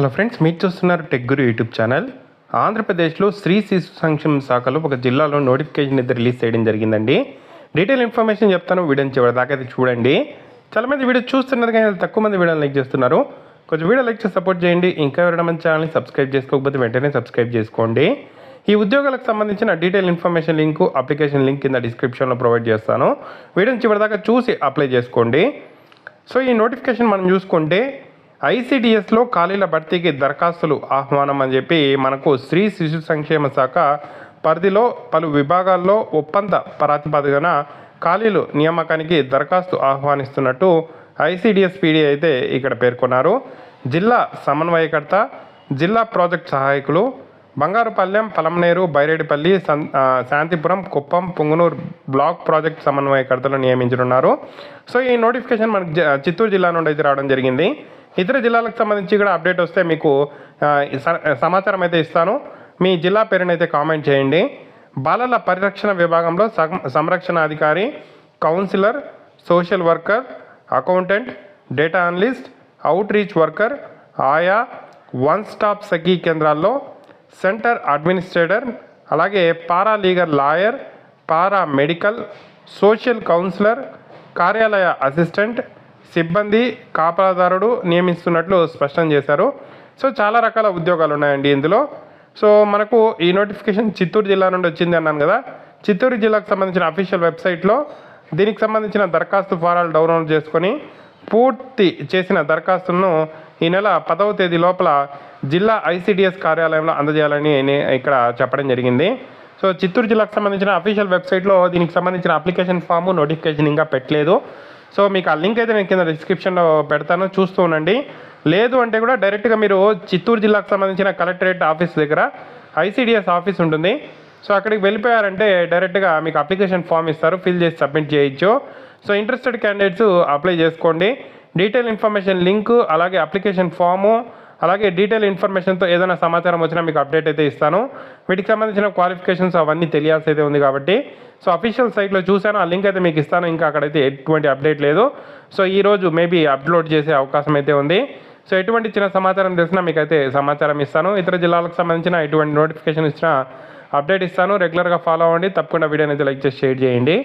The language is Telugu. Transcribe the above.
హలో ఫ్రెండ్స్ మీరు చూస్తున్నారు టెక్ గురు యూట్యూబ్ ఛానల్. ఆంధ్రప్రదేశ్లో స్త్రీ శిశు సంక్షేమ శాఖలో ఒక జిల్లాలో నోటిఫికేషన్ అయితే రిలీజ్ చేయడం జరిగిందండి. డీటెయిల్ ఇన్ఫర్మేషన్ చెప్తాను వీడియోని చివరి దాకా అయితే చూడండి. చాలా మంది వీడియో చూస్తున్నారు కానీ తక్కువ మంది వీడియోని లైక్ చేస్తున్నారు. కొంచెం వీడియో లైక్ చేసి సపోర్ట్ చేయండి. ఇంకా ఎవరైనా మన ఛానల్ని సబ్స్క్రైబ్ చేసుకోకపోతే వెంటనే సబ్స్క్రైబ్ చేసుకోండి. ఈ ఉద్యోగాలకు సంబంధించిన detail information link application link కింద డిస్క్రిప్షన్లో ప్రొవైడ్ చేస్తాను. వీడియోని చివరిదాకా చూసి అప్లై చేసుకోండి. సో ఈ నోటిఫికేషన్ మనం చూసుకుంటే ఐసిడిఎస్లో ఖాళీల భర్తీకి దరఖాస్తులు ఆహ్వానం అని చెప్పి మనకు స్త్రీ శిశు సంక్షేమ శాఖ పరిధిలో పలు విభాగాల్లో ఒప్పంద ప్రాతిపదికన ఖాళీలు నియామకానికి దరఖాస్తు ఆహ్వానిస్తున్నట్టు ఐసిడిఎస్ పీడీ అయితే ఇక్కడ పేర్కొన్నారు. జిల్లా సమన్వయకర్త జిల్లా ప్రాజెక్ట్ సహాయకులు బంగారుపల్లెం పలమనేరు బైరేడిపల్లి సన్ శాంతిపురం కుప్పం పుంగునూరు బ్లాక్ ప్రాజెక్ట్ సమన్వయకర్తలు నియమించనున్నారు. సో ఈ నోటిఫికేషన్ మనకి జ- చిత్తూరు జిల్లా నుండి అయితే రావడం జరిగింది. ఇతర జిల్లాలకు సంబంధించి కూడా అప్డేట్ వస్తే మీకు స- సమాచారం అయితే ఇస్తాను. మీ జిల్లా పేరునైతే అయితే కామెంట్ చేయండి. బాలల పరిరక్షణ విభాగంలో సంరక్షణ అధికారి counsellor social worker accountant data analyst outreach worker ఆయా వన్ స్టాప్ సఖీ కేంద్రాల్లో సెంటర్ అడ్మినిస్ట్రేటర్ అలాగే paralegal lawyer paramedical social counsellor కార్యాలయ అసిస్టెంట్ సిబ్బంది కాపలాదారుడు నియమిస్తున్నట్లు స్పష్టం చేశారు. సో చాలా రకాల ఉద్యోగాలు ఉన్నాయండి ఇందులో. సో మనకు ఈ నోటిఫికేషన్ చిత్తూరు జిల్లా నుండి వచ్చింది అన్నాను కదా. చిత్తూరు జిల్లాకు సంబంధించిన అఫీషియల్ వెబ్సైట్లో దీనికి సంబంధించిన దరఖాస్తు ఫారాలు డౌన్లోడ్ చేసుకొని పూర్తి చేసిన దరఖాస్తులను ఈ నెల పదవ తేదీ లోపల జిల్లా ఐసిడిఎస్ కార్యాలయంలో అందజేయాలని ఇక్కడ చెప్పడం జరిగింది. సో చిత్తూరు జిల్లాకు సంబంధించిన అఫీషియల్ వెబ్సైట్లో దీనికి సంబంధించిన అప్లికేషన్ ఫాము నోటిఫికేషన్ ఇంకా పెట్టలేదు. సో మీకు ఆ లింక్ అయితే నేను కింద డిస్క్రిప్షన్లో పెడతాను చూస్తూ ఉండండి. లేదు అంటే కూడా డైరెక్ట్గా మీరు చిత్తూరు జిల్లాకు సంబంధించిన కలెక్టరేట్ ఆఫీస్ దగ్గర ఐసీడిఎస్ ఆఫీస్ ఉంటుంది. సో అక్కడికి వెళ్ళిపోయారంటే డైరెక్ట్గా మీకు అప్లికేషన్ ఫామ్ ఇస్తారు ఫిల్ చేసి సబ్మిట్ చేయొచ్చు. సో ఇంట్రెస్టెడ్ క్యాండిడేట్స్ అప్లై చేసుకోండి. డీటెయిల్ ఇన్ఫర్మేషన్ లింక్ అలాగే అప్లికేషన్ ఫాము అలాగే డీటెయిల్ ఇన్ఫర్మేషన్తో ఏదైనా సమాచారం వచ్చినా మీకు అప్డేట్ అయితే ఇస్తాను. వీటికి సంబంధించిన క్వాలిఫికేషన్స్ అవన్నీ తెలియాల్సి అయితే ఉంది కాబట్టి. సో అఫీషియల్ సైట్లో చూశాను ఆ లింక్ అయితే మీకు ఇస్తాను. ఇంకా అక్కడైతే ఎటువంటి అప్డేట్ లేదు. సో ఈ రోజు మేబీ అప్లోడ్ చేసే అవకాశం అయితే ఉంది. సో ఎటువంటి చిన్న సమాచారం తెలిసినా మీకు అయితే సమాచారం ఇస్తాను. ఇతర జిల్లాలకు సంబంధించిన ఎటువంటి నోటిఫికేషన్ ఇచ్చినా అప్డేట్ ఇస్తాను. రెగ్యులర్గా ఫాలో అవ్వండి. తప్పకుండా వీడియోని అయితే లైక్ చేసి షేర్ చేయండి.